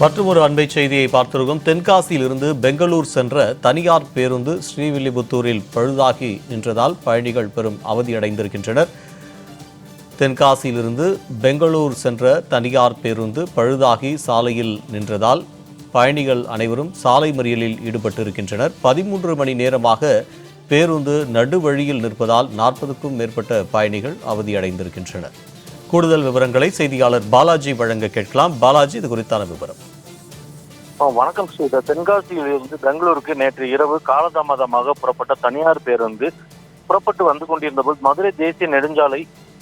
மற்றும் ஒரு அண்மை செய்தியை பார்த்திருக்கும். தென்காசியிலிருந்து பெங்களூர் சென்ற தனியார் பேருந்து ஸ்ரீவில்லிபுத்தூரில் பழுதாகி நின்றதால் பயணிகள் பெரும் அவதியடைந்திருக்கின்றனர். தென்காசியிலிருந்து பெங்களூர் சென்ற தனியார் பேருந்து பழுதாகி சாலையில் நின்றதால் பயணிகள் அனைவரும் சாலை மறியலில் ஈடுபட்டிருக்கின்றனர். பதிமூன்று மணி நேரமாக பேருந்து நடுவழியில் நிற்பதால் நாற்பதுக்கும் மேற்பட்ட பயணிகள் அவதியடைந்திருக்கின்றனர். கூடுதல் விவரங்களை செய்தியாளர் பாலாஜி வழங்க கேட்கலாம். பாலாஜி இது குறித்தான விவரம். வணக்கம் ஸ்ரீதா தென்காசியிலிருந்து பெங்களூருக்கு நேற்று இரவு காலதாமதமாக புறப்பட்ட தனியார் பேருந்து புறப்பட்டு வந்து கொண்டிருந்த போது மதுரை தேசிய நெடுஞ்சாலை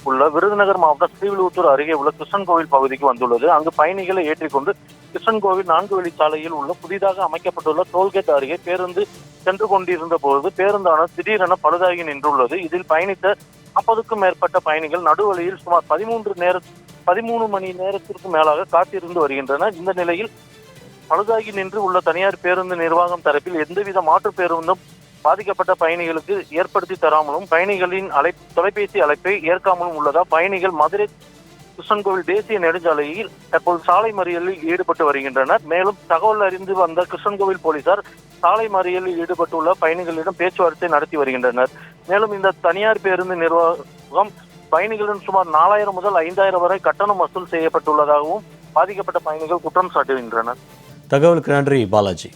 உள்ள விருதுநகர் மாவட்டம் ஸ்ரீவில்லிபுத்தூர் அருகே உள்ள கிருஷ்ணன் கோவில் பகுதிக்கு வந்துள்ளது. அங்கு பயணிகளை ஏற்றிக்கொண்டு கிருஷ்ணன் கோவில் நான்கு வழி சாலையில் உள்ள புதிதாக அமைக்கப்பட்டுள்ள டோல்கேட் அருகே பேருந்து சென்று கொண்டிருந்த போது பேருந்தானது திடீரென பழுதாகி நின்றுள்ளது. இதில் பயணித்த நாற்பதுக்கும் மேற்பட்ட பயணிகள் நடுவழியில் சுமார் பதிமூன்று நேர பதிமூணு மணி நேரத்திற்கு மேலாக காத்திருந்து வருகின்றனர். இந்த நிலையில் பழுதாகி நின்று உள்ள தனியார் பேருந்து நிர்வாகம் தரப்பில் எந்தவித மாற்று பேருந்தும் பாதிக்கப்பட்ட பயணிகளுக்கு ஏற்படுத்தி தராமலும் பயணிகளின் அழை தொலைபேசி அழைப்பை ஏற்காமலும் உள்ளதா? பயணிகள் மதுரை கிருஷ்ணன்கோவில் தேசிய நெடுஞ்சாலையில் தற்போது சாலை மறியலில் ஈடுபட்டு வருகின்றனர். மேலும் தகவல் அறிந்து வந்த கிருஷ்ணன்கோவில் போலீசார் சாலை மறியலில் ஈடுபட்டுள்ள பயணிகளிடம் பேச்சுவார்த்தை நடத்தி வருகின்றனர். மேலும் இந்த தனியார் பேருந்து நிர்வாகம் பயணிகளிடம் சுமார் நாலாயிரம் முதல் ஐந்தாயிரம் வரை கட்டணம் வசூல் செய்யப்பட்டுள்ளதாகவும் பாதிக்கப்பட்ட பயணிகள் குற்றம் சாட்டுகின்றனர். தகவலுக்கு நன்றி பாலாஜி.